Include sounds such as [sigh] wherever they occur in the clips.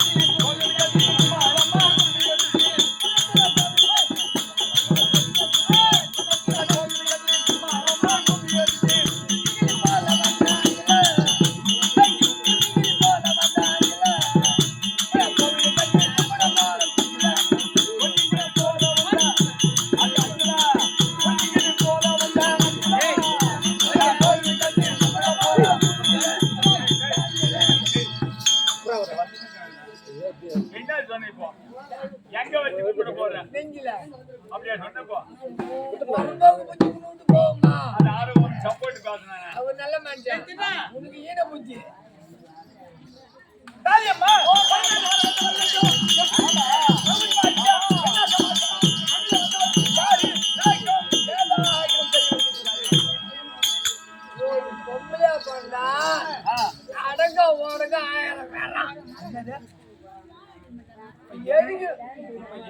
என்ன [laughs] நெஞ்சில அப்படியா சொன்னப்போ போமா அது சப்போர்ட் பேசுனானே அவர் நல்ல மனுஷன். உனக்கு ஈன புத்தி தாலியம்மா அடங்க ஓடங்க ஆயிரம் வேணாம்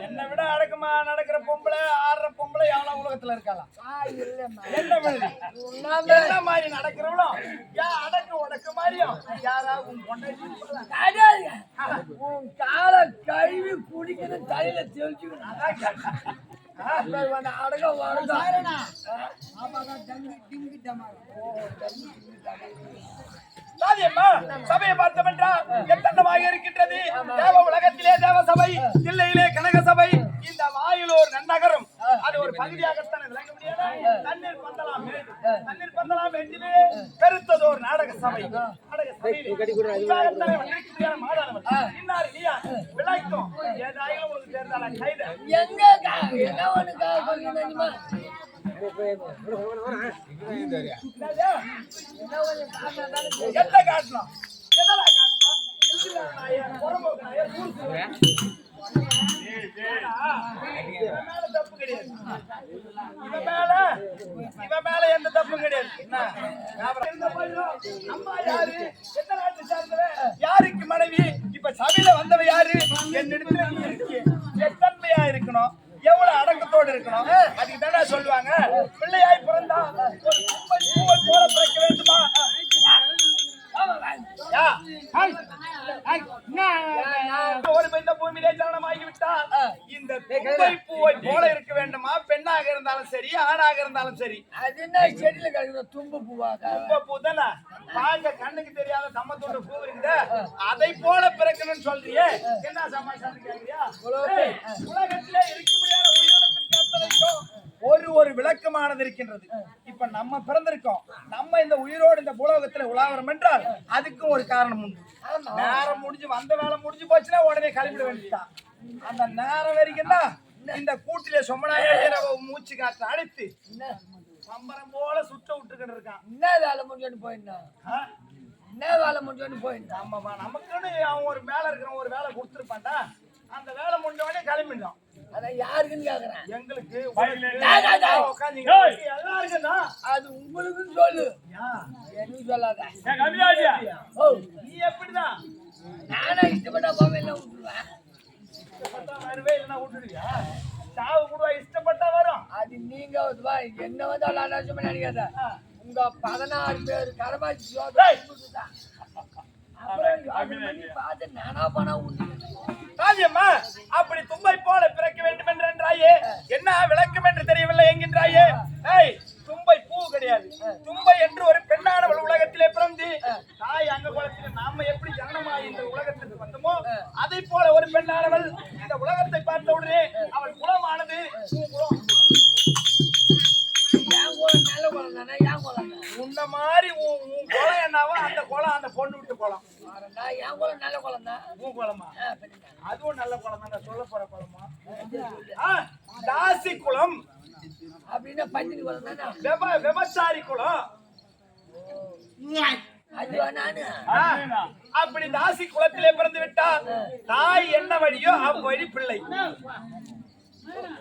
என்னை விட அடக்கமா நடக்கிற பொம்பளை ஆடுற பொம்பளை எவ்வளவு உலகத்துல இருக்கலாம். என்ன மாதிரி நடக்கிறவளும் யா அடக்க உடக்க மாதிரியும் யாராவது? கிடையாது. உன் காலை கழுவி குடிக்கணும் தலையில தெளிச்சுக்கணும் அதான் கேட்டேன். சபையை பார்த்தமென்றா எத்தனமாக இருக்கின்றது? தேவ உலகத்திலே தேவ சபை தில்லையிலே கனக சபை. இந்த வாயிலோர் நன்னகரம். அது ஒரு பகுதியாகத்தான் விளங்க முடியாது? தண்ணீர் பந்தலாம். தண்ணீர் பந்தலாம் என்றிலே பெருத்ததோர் நாடக சபை. நாடக சபையிலே மாதானவன் இன்னார் நீயா? விளைக்கும். ஏதாயிலும் கைது எங்க தப்பு கிடையாது. இவன் மேல இவன் மேல எந்த தப்பு கிடையாது என்ன? ஞாபகம் அம்மா யாரு எந்த நாட்டு சார்ந்தவ யாருக்கு மனைவி இப்ப சபையில வந்தவ யாரு என்னிடத்துல நீ இருக்கிய எத்தன்மையா இருக்கணும் எவ்வளவு அடக்கத்தோடு இருக்கணும்? அதுக்கு தானே சொல்லுவாங்க. பிள்ளையாய் பிறந்தா ஒரு பூவல் போல பிறக்க வேண்டுமா? பெண்ண பூமியிலே ஜனனமாகி விட்டால் இந்த கும்பை பூவை போல இருக்க வேண்டுமா? பெண்ணாக இருந்தாலும் சரி ஆணாக இருந்தாலும் சரி. அது என்ன செடியில கிடக்குற தும்பு பூவாக்கா கும்ப பூ தானே? பார்க்க கண்ணுக்கு தெரியாத சம்மத்தோட பூ இருக்குது. அதை போல பிறக்கணும்னு சொல்றியே. என்ன சமாச்சாரம் உலகத்திலே இருக்க அத்தனைக்கும் ஒரு ஒரு விளக்கமானது இருக்கின்றது. இப்ப நம்ம பிறந்திருக்கோம். நம்ம இந்த உயிரோடு இந்த பூலோகத்துல உலாவரம் என்றால் அதுக்கும் ஒரு காரணம் உண்டு. நேரம் முடிஞ்சு வந்த வேலை முடிஞ்சு போச்சுன்னா உடனே கிளம்பிட வேண்டியதுதான். அந்த நேரம் வரைக்கும் தான் இந்த கூட்டிலே சொம்மனாக மூச்சு காற்று அழைத்து சம்பரம் போல சுத்த விட்டுக்கிட்டு இருக்கான். என்ன வேலை முடிஞ்சோன்னு போயிருந்தான்? என்ன வேலை முடிஞ்சோன்னு போயிருந்தான் ஆமாம்மா நமக்குன்னு அவன் ஒரு வேலை இருக்கிறவன் ஒரு வேலை கொடுத்துருப்பான்டா. அந்த வேலை முடிஞ்ச உடனே கிளம்பிடலாம். அதான் யாருக்குன்னு கேக்குறேன். எங்களுக்கு அது உங்களுக்குன்னு சொல்லு. எனக்கு சொல்லாத. ஓ. நீ எப்படிதான் நானா இஷ்டப்பட்ட போவேன் இல்லை விட்டுருவேன் இஷ்டப்பட்டா வருவே இல்லைன்னா விட்டுடுவியா சாவு இஷ்டப்பட்டா வரும். அது நீங்க என்ன வந்து நினைக்காத. உங்க பதினாறு பேர் கடமாச்சி டேய். அப்புறம் பார்த்து நானா பணம் உண்டு ராஜ்யம்மா அப்படி தும்பை போல பிறக்க வேண்டும் என்றாயே என்ன விளக்கம் என்று தெரியவில்லை என்கின்றாயே. ஏய் தும்பை பூ கிடையாது. தும்பை என்று ஒரு பெண்ணானவள் உலகத்திலே பிறந்து தாய் அங்க குலத்திலே நாம எப்படி ஜனனமாய் இந்த உலகத்திற்கு வந்தோமோ அதை போல ஒரு பெண்ணானவள் இந்த உலகத்தை பார்த்த உடனே அவள் குலமானது பூ குலம் உன்ன மாதிரி உன் குலம் என்னவோ? அந்த குலம் அந்த பொண்ணு விட்டு பாருடா, என் குளம் நல்ல குளம் தான் உன் பின்ன. அதுவும் நல்ல குலம் தான் சொல்ல போற குலமா? ஆ, தாசி அப்படின்னா பஞ்சனி குளம் தானே? விவ விபச்சாரி ஆ, அப்படி தாசி குலத்திலே பிறந்து விட்டால் தாய் என்ன வழியோ அவ்வழி பிள்ளை.